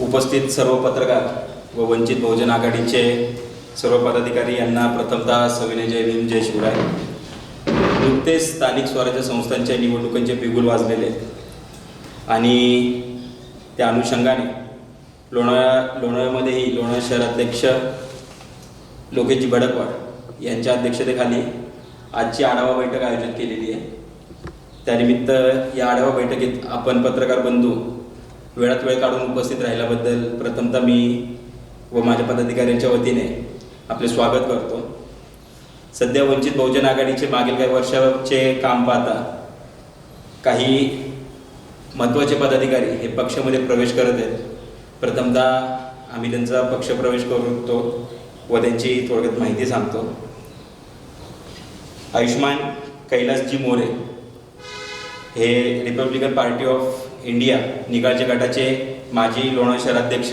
उपस्थित सर्व पत्रकार व वंचित बहुजन आघाडीचे सर्व पदाधिकारी यांना प्रथमतः सविनय जय भीम जय शिवराय. नुकतेच स्थानिक स्वराज्य संस्थांच्या निवडणुकांचे बिगुल वाजलेले आणि त्या अनुषंगाने लोणाळा लोणावळ्यामध्येही लोणावळा शहराध्यक्ष लोकेशजी भडकवाड यांच्या अध्यक्षतेखाली आजची आढावा बैठक आयोजित केलेली आहे. त्यानिमित्त या आढावा बैठकीत आपण पत्रकार बंधू वेळात वेळ काढून उपस्थित राहिल्याबद्दल प्रथमतः मी व माझ्या पदाधिकाऱ्यांच्या वतीने आपले स्वागत करतो. सध्या वंचित बहुजन आघाडीचे मागील काही वर्षाचे काम पाहता काही महत्त्वाचे पदाधिकारी हे पक्षामध्ये प्रवेश करत आहेत. प्रथमतः आम्ही त्यांचा पक्ष प्रवेश करू करतो व त्यांची थोडक्यात माहिती सांगतो. आयुष्मान कैलासजी मोरे हे रिपब्लिकन पार्टी ऑफ इंडिया निकालचे गटाचे माजी लोणार शहराध्यक्ष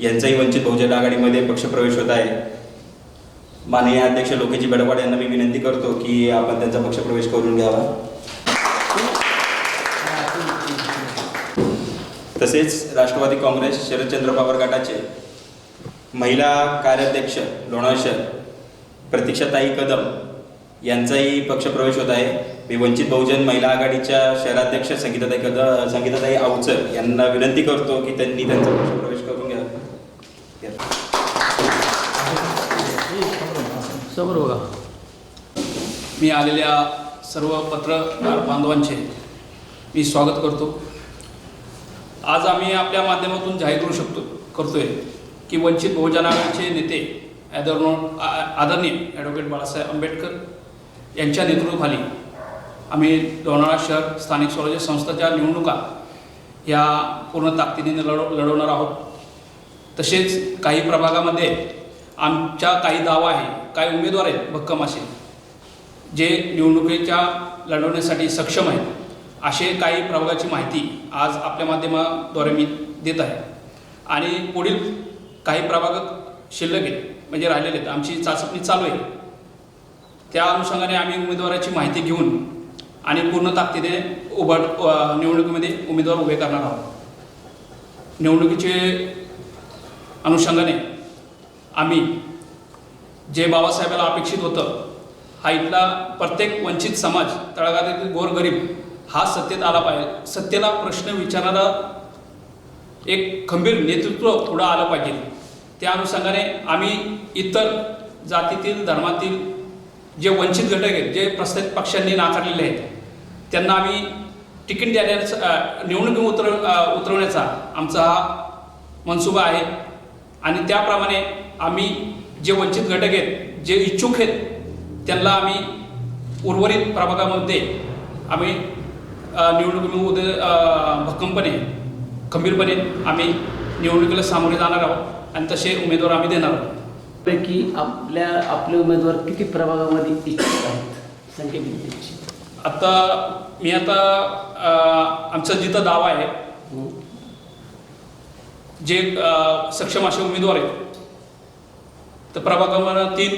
यांचाही वंचित बहुजन आघाडीमध्ये पक्षप्रवेश होत आहे. माननीय अध्यक्ष लोकेजी बडवाड यांना मी विनंती करतो की आपण त्यांचा पक्षप्रवेश करून घ्यावा. तसेच राष्ट्रवादी काँग्रेस शरदचंद्र पवार गटाचे महिला कार्याध्यक्ष लोणार शहर प्रतीक्षाताई कदम यांचाही पक्षप्रवेश होत आहे. मी वंचित बहुजन महिला आघाडीच्या शहराध्यक्ष संगीताताई कद संगीताताई आवचर यांना विनंती करतो की त्यांनी त्यांचा पक्षप्रवेश करून घ्या. मी आलेल्या सर्व पत्रकार बांधवांचे मी स्वागत करतो. आज आम्ही आपल्या माध्यमातून जाहीर करू शकतो करतोय की वंचित बहुजन आघाडीचे नेते आदरणो आ- आदरणीय ॲडव्होकेट बाळासाहेब आंबेडकर यांच्या नेतृत्वाखाली आम्ही लोणावळा शहर स्थानिक स्वराज्य संस्थाच्या निवडणुका या पूर्ण ताकदीने लढव लढवणार आहोत. तसेच काही प्रभागामध्ये आमच्या काही दावा आहे काही उमेदवार आहेत भक्कम असे जे निवडणुकीच्या लढवण्यासाठी सक्षम आहेत. असे काही प्रभागाची माहिती आज आपल्या माध्यमाद्वारे मी देत आहे. आणि पुढील काही प्रभाग शिल्लक आहेत म्हणजे राहिलेले आहेत. आमची चाचपणी चालू आहे. त्या अनुषंगाने आम्ही उमेदवाराची माहिती घेऊन आणि पूर्ण ताकदीने उभा निवडणुकीमध्ये उमेदवार उभे करणार आहोत. निवडणुकीचे अनुषंगाने आम्ही जे बाबासाहेबाला अपेक्षित होतं हा इथला प्रत्येक वंचित समाज तळागाळातील गोरगरीब हा सत्तेत आला पाहिजे. सत्तेला प्रश्न विचारणारा एक खंबीर नेतृत्व पुढं आलं पाहिजे. त्या अनुषंगाने आम्ही इतर जातीतील धर्मातील जे वंचित घटक आहेत जे प्रस्तावित पक्षांनी नाकारलेले आहेत त्यांना आम्ही तिकीट देण्याचा निवडणुकी उतर उतरवण्याचा आमचा हा मनसुबा आहे. आणि त्याप्रमाणे आम्ही जे वंचित घटक आहेत जे इच्छुक आहेत त्यांना आम्ही उर्वरित प्रभागामध्ये आम्ही निवडणुकीमध्ये भक्कमपणे खंबीरपणे आम्ही निवडणुकीला सामोरे जाणार आहोत आणि तसे उमेदवार आम्ही देणार आहोत. पैकी आपल्या आपले उमेदवार किती प्रभागामध्ये इच्छुक आहेत? संख्या किती? आता मी आता आमचा जिथं दावा आहे जे सक्षम असे उमेदवार आहेत तर प्रभाग क्रमांक तीन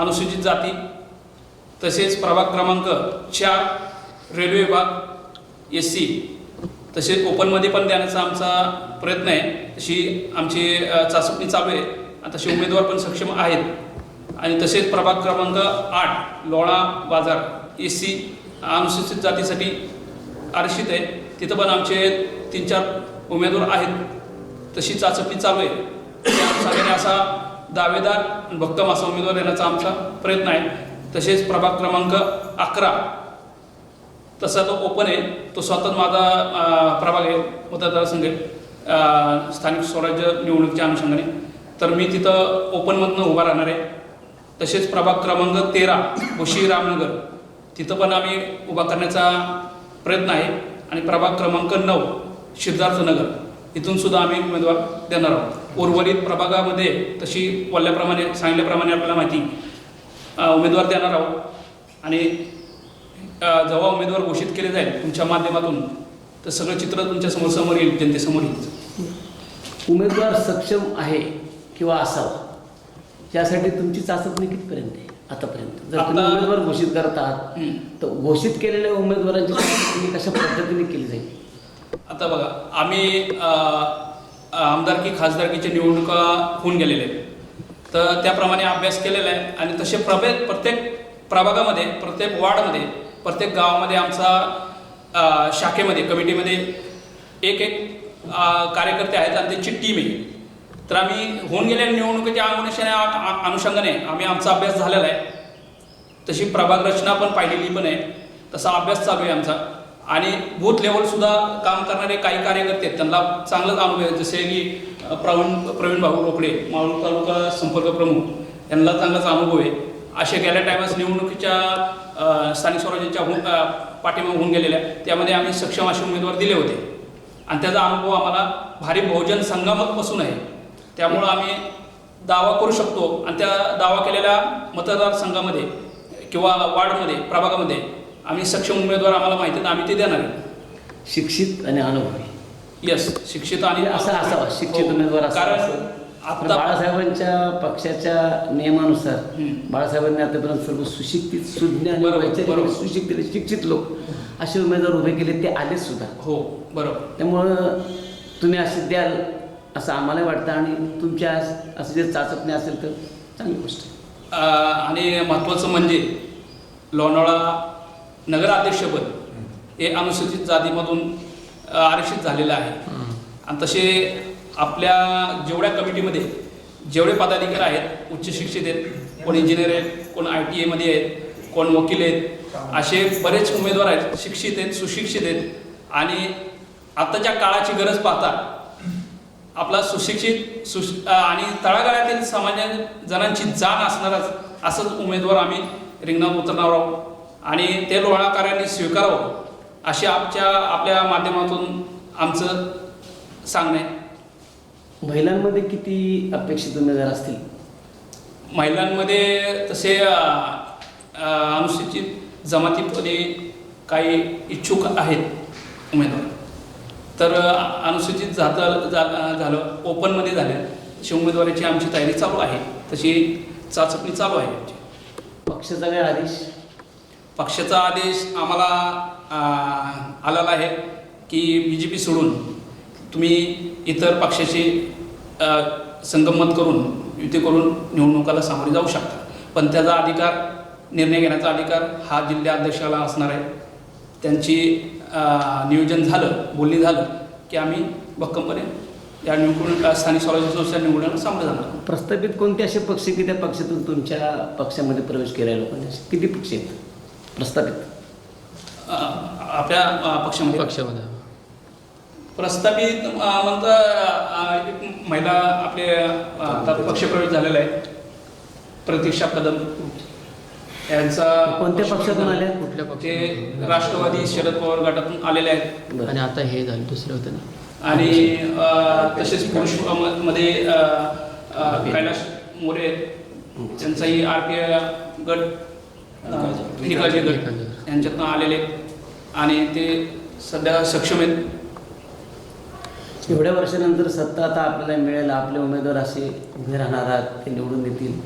अनुसूचित जाती तसेच प्रभाग क्रमांक चार रेल्वे विभाग एस सी तसेच ओपनमध्ये पण देण्याचा आमचा प्रयत्न आहे. तशी आमची चाचपणी चालू आहे. आणि तसे उमेदवार पण सक्षम आहेत. आणि तसेच प्रभाग क्रमांक आठ लोळा बाजार एस सी अनुसूचित जातीसाठी आरक्षित आहे. तिथं पण आमचे तीन चार उमेदवार आहेत. तशी चाचपणी चालू आहे. त्या असा दावेदार भक्कम असा उमेदवार येण्याचा आमचा प्रयत्न आहे. तसेच प्रभाग क्रमांक अकरा. तसा तो ओपन आहे. तो स्वतः माझा प्रभाग आहे. मतदारसंघ आहे. स्थानिक स्वराज्य निवडणुकीच्या अनुषंगाने. तर मी तिथं ओपनमधनं उभा राहणार आहे. तसेच प्रभाग क्रमांक तेरा भोशी रामनगर. तिथं पण आम्ही उभा करण्याचा प्रयत्न आहे. आणि प्रभाग क्रमांक नऊ सिद्धार्थनगर इथून सुद्धा आम्ही उमेदवार देणार आहोत. उर्वरित प्रभागामध्ये तशी बोलल्याप्रमाणे सांगितल्याप्रमाणे आपल्याला माहिती उमेदवार देणार आहोत. आणि जेव्हा उमेदवार घोषित केले जाईल तुमच्या माध्यमातून तर सगळं चित्र तुमच्यासमोर समोर येईल जनतेसमोर येईल. उमेदवार सक्षम आहे किंवा असावा यासाठी तुमची चाचपणी कितपर्यंत आहे? आतापर्यंत. जर तुम्ही आता- उमेदवार घोषित करत आहात हं. तर घोषित केलेल्या उमेदवारांची चाचपणी कशा पद्धतीने केली जाईल? आता बघा आम्ही अ, आमदारकी खासदारकीच्या निवडणुका होऊन गेलेल्या आहेत. तर त्याप्रमाणे अभ्यास केलेला आहे आणि तसे प्रभेद प्रत्येक प्रभागामध्ये प्रत्येक वार्डमध्ये प्रत्येक गावामध्ये आमचा अ, शाखेमध्ये कमिटीमध्ये एक एक अ, कार्यकर्ते आहेत आणि त्यांची टीम आहे. तर आम्ही होऊन गेलेल्या निवडणुकीच्या अनुषंगाने आ- अनुषंगाने आम्ही आमचा अभ्यास झालेला आहे. तशी प्रभाग रचना पण पाहिलेली पण आहे. तसा अभ्यास चालू आहे आमचा. आणि बूथ लेवलसुद्धा काम करणारे काही कार्यकर्ते आहेत. त्यांना चांगलाच अनुभव आहे. जसे की प्रवीण प्रवीण भाऊ रोकडे मावळ तालुका संपर्क प्रमुख यांना चांगलाच अनुभव आहे. असे गेल्या टायमास निवडणुकीच्या स्थानिक स्वराज्याच्या होऊन पाठीमागे होऊन गेलेल्या त्यामध्ये आम्ही सक्षम असे उमेदवार दिले होते. आणि त्याचा अनुभव आम्हाला भारी बहुजन संगमकपासून आहे. त्यामुळं आम्ही दावा करू शकतो आणि त्या दावा केलेल्या मतदारसंघामध्ये किंवा वार्डमध्ये प्रभागामध्ये आम्ही सक्षम उमेदवार आम्हाला माहिती आहेत आम्ही ते देणार आहे शिक्षित आणि अनुभवी यस शिक्षित आणि असं असावा शिक्षित हो. उमेदवार असावा. कारण पण आता बाळासाहेबांच्या पक्षाच्या नियमानुसार हम्म. बाळासाहेबांनी आतापर्यंत सर्व सुशिक्षित सुज्ञ आणि बरोबर, वैचारिक बरोबर. सुशिक्षित शिक्षित लोक असे उमेदवार उभे केले ते आलेच सुद्धा हो बरोबर त्यामुळं तुम्ही असे द्याल असं आम्हाला वाटतं आणि तुमच्या असं जे चाचपणे असेल तर चांगली गोष्ट आणि महत्त्वाचं म्हणजे लोणावळा नगराध्यक्षपद हे अनुसूचित जातीमधून आरक्षित झालेलं आहे. आणि तसे आपल्या जेवढ्या कमिटीमध्ये जेवढे पदाधिकारी आहेत उच्च शिक्षित आहेत कोण इंजिनियर आहेत कोण आय टी एमध्ये आहेत कोण वकील आहेत असे बरेच उमेदवार आहेत शिक्षित आहेत सुशिक्षित आहेत. आणि आताच्या काळाची गरज पाहता आपला सुशिक्षित सुश आणि तळागाळातील समाजा जणांची जाण असणाराच असंच उमेदवार आम्ही रिंगणात उतरणार आहोत. आणि ते लोणाकारांनी स्वीकारावं अशी आमच्या आपल्या माध्यमातून आमचं सांगणं. आहे महिलांमध्ये किती अपेक्षित उमेदवार असतील? महिलांमध्ये तसे अनुसूचित जमातीमध्ये काही इच्छुक आहेत उमेदवार. तर अनुसूचित जात जा- झालं ओपनमध्ये झालं तशी उमेदवारीची आमची तयारी चालू आहे. तशी चाचपणी चालू आहे आमची. पक्षाचा काय आदेश? पक्षाचा आदेश आम्हाला आलेला आहे की बी जे पी सोडून तुम्ही इतर पक्षाशी संगमत करून युती करून निवडणुकाला सामोरे जाऊ शकता. पण त्याचा अधिकार निर्णय घेण्याचा अधिकार हा जिल्हाध्यक्षाला असणार आहे. त्यांची नियोजन झालं बोलणी झालं की आम्ही भक्कमपणे या निवडणूक स्थानिक स्वराज्य संस्था निवडणुकीला सामोरे जाणार प्रस्थापित कोणते असे पक्ष की त्या पक्षातून तुमच्या पक्षामध्ये प्रवेश केलेल्या लोकांनी असे किती पक्ष आहेत? प्रस्थापित. आपल्या पक्षामध्ये. पक्षामध्ये. प्रस्थापित अ, म्हणता अ, एक महिला आपले पक्षप्रवेश झालेला आहे. प्रतीक्षा कदम. यांचा कोणत्या पक्षातून आल्या? कुठल्या पक्ष ते राष्ट्रवादी शरद पवार गटातून आलेले आहेत. आणि आता हे झालं दुसरे होते ना. आणि अ, तसेच पुरुष म- मध्ये अ, अ, कैलाश मोरे आहेत. त्यांचाही आर पी आय गट अ, गट. यांच्यातनं आलेले आहेत. आणि ते सध्या सक्षम आहेत. एवढ्या वर्षानंतर सत्ता आता आपल्याला मिळेल. आपले उमेदवार असे उभे राहणार आहात ते निवडून येतील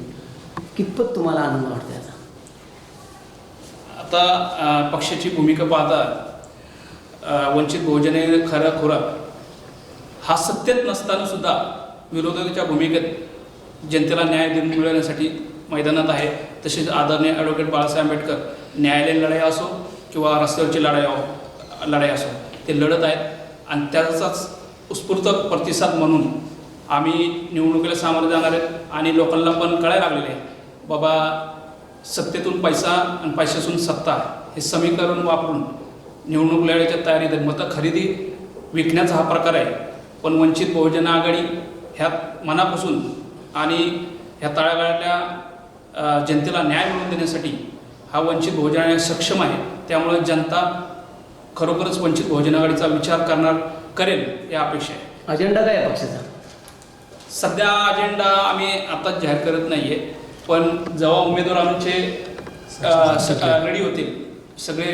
कितपत तुम्हाला आनंद वाटतो याचा आता पक्षाची भूमिका पाहता वंचित बहुजने खरा खुरा हा सत्तेत नसताना सुद्धा विरोधकाच्या भूमिकेत जनतेला न्याय देऊन मिळवण्यासाठी मैदानात आहे. तसेच आदरणीय ॲडव्होकेट बाळासाहेब आंबेडकर न्यायालयीन लढाई असो किंवा रस्त्यावरची लढाई हो, लढाई असो ते लढत आहेत. आणि त्याचाच उत्स्फूर्त प्रतिसाद म्हणून आम्ही निवडणुकीला सामोरे जाणार आहेत आणि लोकांना पण कळायला लागलेले आहे. बाबा सत्तेतून पैसा आणि पैशातून सत्ता हे समीकरण वापरून निवडणूक लढायच्या तयारीत मतं खरेदी विकण्याचा हा प्रकार आहे. पण वंचित बहुजन आघाडी ह्यात मनापासून आणि ह्या तळागाळातल्या जनतेला न्याय मिळवून देण्यासाठी हा वंचित बहुजन आघाडी सक्षम आहे. त्यामुळे जनता खरोखरच वंचित बहुजन आघाडीचा विचार करणार करेल या अपेक्षा आहे. अजेंडा काय आहे पक्षाचा? सध्या अजेंडा आम्ही आता जाहीर करत नाही आहे पण जेव्हा उमेदवार आमचे रेडी होतील सगळे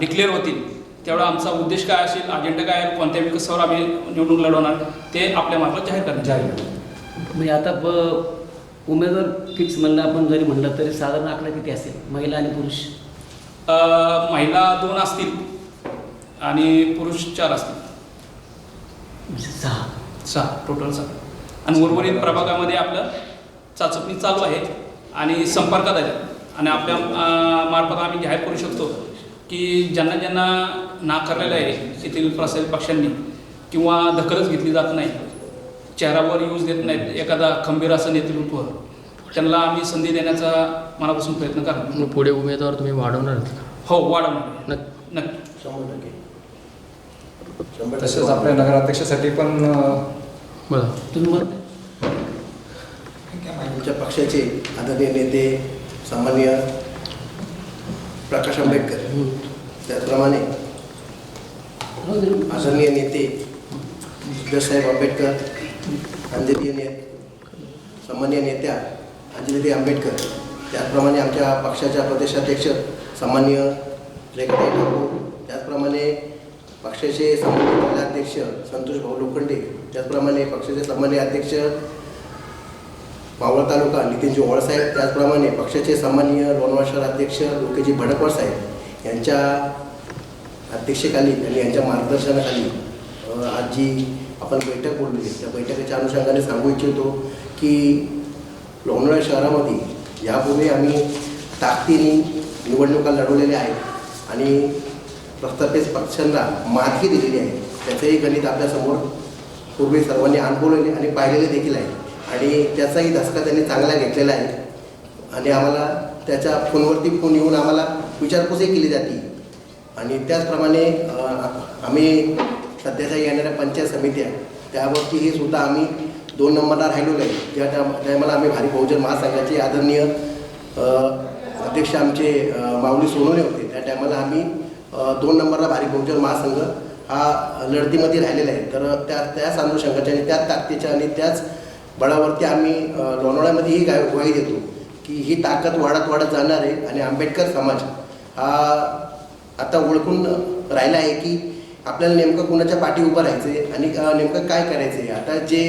डिक्लेअर होतील तेवढा आमचा उद्देश काय असेल अजेंडा काय आहे कोणत्या विकासावर आम्ही निवडणूक लढवणार ते आपल्या मार्फत जाहीर करणार. जाहीर. म्हणजे आता ब उमेदवार फिक्स म्हणलं आपण जरी म्हणलं तरी साधारण आकडा किती असेल? महिला आणि पुरुष? महिला दोन असतील आणि पुरुष चार असतील. म्हणजे सहा. सहा टोटल सहा. आणि उर्वरित प्रभागामध्ये आपलं चाचपणी चालू आहे आणि संपर्कात आहे. आणि आपल्या मार्फत आम्ही जाहीर करू शकतो की ज्यांना ज्यांना नाकारलेलं आहे येथील प्रसारित पक्षांनी किंवा दखलच घेतली जात नाही चेहऱ्यावर यूज देत नाहीत एखादा खंबीर असं नेतृत्व त्यांना आम्ही संधी देण्याचा मनापासून प्रयत्न मग पुढे उमेदवार तुम्ही वाढवणार आहेत? हो वाढवणार. नक्की. नक्की. शंभर टक्के. शंभर तसेच आपल्या नगराध्यक्षासाठी पण बघा तुम्ही मग आमच्या पक्षाचे आदरणीय नेते सामान्य प्रकाश आंबेडकर. त्याचप्रमाणे आदरणीय नेते सुधीरसाहेब आंबेडकर अंजलीय ने सामान्य नेत्या अंजलीताई आंबेडकर त्याचप्रमाणे आमच्या पक्षाच्या प्रदेशाध्यक्ष सामान्य रेखाताई ठाकूर त्याचप्रमाणे पक्षाचे सामान्य जिल्हाध्यक्ष संतोष भाऊ लोखंडे त्याचप्रमाणे पक्षाचे सामान्य अध्यक्ष मावळ तालुका नितीनजी ओवाळसाहेब त्याचप्रमाणे पक्षाचे सामान्य लोणवा शहर अध्यक्ष लोकेजी भडकवाड साहेब यांच्या अध्यक्षेखाली आणि यांच्या मार्गदर्शनाखाली आज जी आपण बैठक बोलली त्या बैठकीच्या अनुषंगाने सांगू इच्छितो की लोणावळा शहरामध्ये यापूर्वी आम्ही ताकदीने निवडणुका लढवलेल्या आहेत आणि प्रस्थापित पक्षांना मातही दिलेली आहे. त्याचंही गणित आपल्यासमोर पूर्वी सर्वांनी अनुभवलेले आणि पाहिलेले देखील आहे. आणि त्याचाही धसका त्यांनी चांगला घेतलेला आहे. आणि आम्हाला त्याच्या फोनवरती फोन येऊन आम्हाला विचारपूसही केली जाते. आणि त्याचप्रमाणे आम्ही सध्याच्या येणाऱ्या पंचायत समित्या त्यावरतीही सुद्धा आम्ही दोन नंबरला राहिलेलो आहे. ज्या टायम टायमाला आम्ही भारी बहुजन महासंघाचे आदरणीय अध्यक्ष आमचे माऊली सोनवणे होते. त्या टायमाला आम्ही दोन नंबरला भारी बहुजन महासंघ हा लढतीमध्ये राहिलेला आहे. तर त्या त्याच अनुषंगाच्या आणि त्याच ताकदीच्या आणि त्याच बळावरती आम्ही लोणावळ्यामध्ये ही गाय ग्वाही देतो की ही ताकद वाढत वाढत जाणार आहे आणि आंबेडकर समाज हा आता ओळखून राहिला आहे की आपल्याला नेमकं कुणाच्या पाठी उभं राहायचं आहे आणि नेमकं काय करायचं आहे आता जे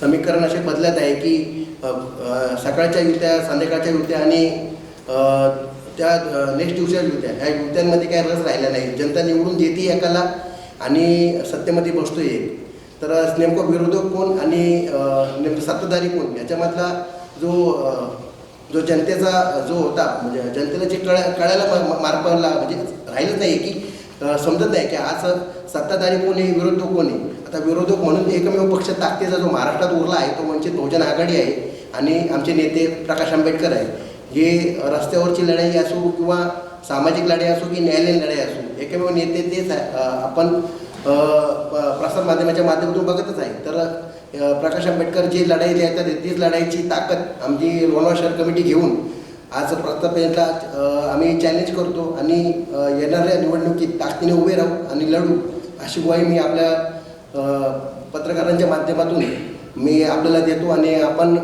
समीकरण असे बदलत आहे की सकाळच्या युत्या संध्याकाळच्या युत्या आणि त्या नेक्स्ट दिवसाच्या युत्या ह्या युत्यांमध्ये काय रस राहिला नाही. जनता निवडून देते एकाला आणि सत्तेमध्ये बसतो एक तर नेमकं विरोधक कोण आणि नेमकं सत्ताधारी कोण? याच्यामधला जो जो जनतेचा जो होता म्हणजे जनतेला जे कळ कळायला मा- मार्ग पडला म्हणजे राहिलंच नाही की समजत नाही की आज सत्ताधारी कोण आहे विरोधक कोण आहे? आता विरोधक म्हणून एकमेव पक्ष ताकदीचा जो महाराष्ट्रात उरला आहे तो म्हणजे बहुजन आघाडी आहे आणि आमचे नेते प्रकाश आंबेडकर आहे. हे रस्त्यावरची लढाई असो किंवा सामाजिक लढाई असो की न्यायालयीन लढाई असो एकमेव नेते तेच आहे. आपण अ, प- प्रसार माध्यमाच्या माध्यमातून बघतच आहे. तर प्रकाश आंबेडकर जी लढाई देतात तीच लढाईची ताकद आमची लोणावळा शहर कमिटी घेऊन आज प्रतापेला आम्ही चॅलेंज करतो आणि येणाऱ्या निवडणुकीत ताकदीने उभे राहू आणि लढू अशी ग्वाही मी आपल्या पत्रकारांच्या माध्यमातून मी आपल्याला देतो आणि आपण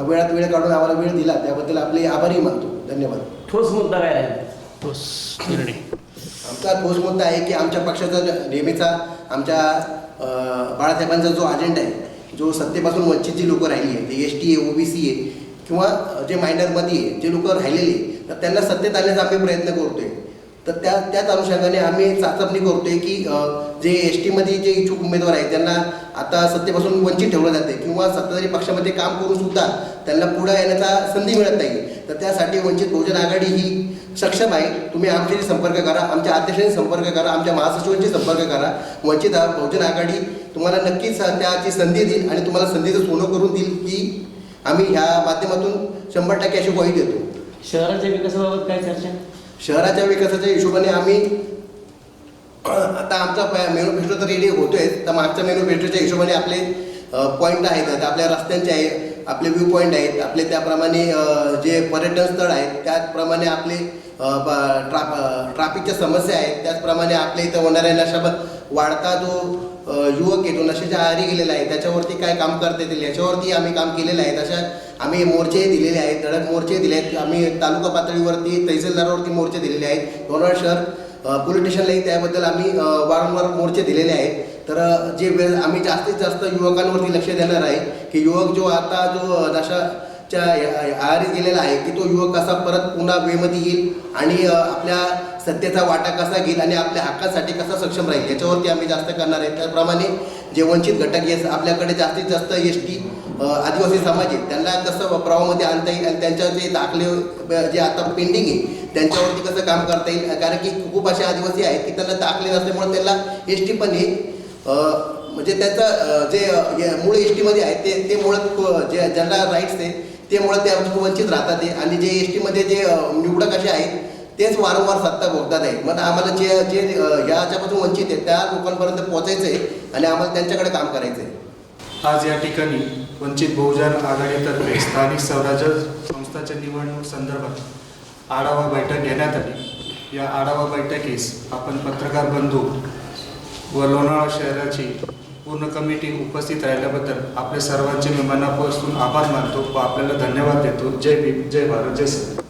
वेळात वेळ काढून आम्हाला वेळ दिला त्याबद्दल आपले आभारही मानतो. धन्यवाद. ठोस मुद्दा काय आहे ठोस निर्णय. आमचा ठोस मुद्दा आहे की आमच्या पक्षाचा नेहमीचा आमच्या बाळासाहेबांचा जो अजेंडा आहे जो सत्तेपासून वंचित जी लोकं राहिली आहेत एस टी आहे ओबीसी आहे किंवा जे मायनरमध्ये आहे जे लोकं राहिलेले तर त्यांना सत्तेत आणण्याचा आम्ही प्रयत्न करतोय. तर त्या त्याच अनुषंगाने आम्ही चाचपणी करतोय की जे एस टीमध्ये जे इच्छुक उमेदवार आहेत त्यांना आता सत्तेपासून वंचित ठेवलं जाते किंवा सत्ताधारी पक्षामध्ये काम करून सुद्धा त्यांना पुढे येण्याचा संधी मिळत नाही तर त्यासाठी वंचित बहुजन आघाडी ही सक्षम आहे. तुम्ही आमच्याशी संपर्क करा. आमच्या अध्यक्षांशी संपर्क करा. आमच्या महासचिवांशी संपर्क करा. वंचित बहुजन आघाडी तुम्हाला नक्कीच त्याची संधी देईल आणि तुम्हाला संधीचं सोनं करून देईल की आम्ही ह्या माध्यमातून शंभर टक्के अशी ग्वाही देतो. शहराच्या विकासाबाबत काय चर्चा? शहराच्या विकासाच्या हिशोबाने आम्ही आता आमचा मॅनिफेस्टो तर रेडी होतोय. तर मागच्या मॅनिफेस्टोच्या हिशोबाने आपले पॉईंट आहेत. आपल्या रस्त्यांचे आहे आपले व्ह्यू पॉईंट आहेत. आपले त्याप्रमाणे जे पर्यटन स्थळ आहेत त्याचप्रमाणे आपले अ, ट्रा ट्राफिकच्या समस्या आहेत. त्याचप्रमाणे आपल्या इथं होणाऱ्या नशा वाढता जो युवक आहे तो नशेच्या आहारी गेलेला आहे. त्याच्यावरती काय काम करता येतील? याच्यावरती आम्ही काम केलेलं आहे. तशा आम्ही मोर्चे दिलेले आहेत. धडक मोर्चे दिले आहेत. आम्ही तालुका पातळीवरती तहसीलदारावरती मोर्चे दिलेले आहेत. लोणावळा शहर पोलीस स्टेशनलाही त्याबद्दल आम्ही वारंवार मोर्चे दिलेले आहेत. तर जे वेळ आम्ही जास्तीत जास्त युवकांवरती लक्ष देणार आहे की युवक जो आता जो नशा च्या आहारी गेलेला आहे की तो युवक कसा परत पुन्हा वेमध्ये येईल आणि आपल्या सत्तेचा वाटा कसा घेईल आणि आपल्या हक्कासाठी कसा सक्षम राहील याच्यावरती आम्ही जास्त करणार आहे. त्याप्रमाणे जे वंचित घटक येस आपल्याकडे जास्तीत जास्त एस टी आदिवासी समाज आहे त्यांना कसं प्रवाहामध्ये आणता येईल आणि त्यांच्या जे दाखले जे आता पेंडिंग आहे त्यांच्यावरती कसं काम करता येईल? कारण की खूप असे आदिवासी आहेत की त्यांना दाखले नसल्यामुळे त्यांना एस टी पण हे म्हणजे त्याचं जे मूळ एस टीमध्ये आहे ते ते मुळात जे ज्यांना राईट्स आहे ते मुळात ते वंचित राहतात ते. आणि जे एस टीमध्ये जे निवडक असे आहेत तेच वारंवार सत्ता भोगतात आहे. मग आम्हाला जे जे याच्यापासून वंचित आहे त्या लोकांपर्यंत पोहोचायचं आहे आणि आम्हाला त्यांच्याकडे काम करायचं आहे. आज या ठिकाणी वंचित बहुजन आघाडीतर्फे स्थानिक स्वराज्य संस्थाच्या निवडणूक संदर्भात आढावा बैठक घेण्यात आली. या आढावा बैठकीस आपण पत्रकार बंधू व लोणावळा शहराची पूर्ण कमिटी उपस्थित राहिल्याबद्दल आपल्या सर्वांचे मी मनापासून आभार मानतो व आपल्याला धन्यवाद देतो. जय भीम जय भारत जय सर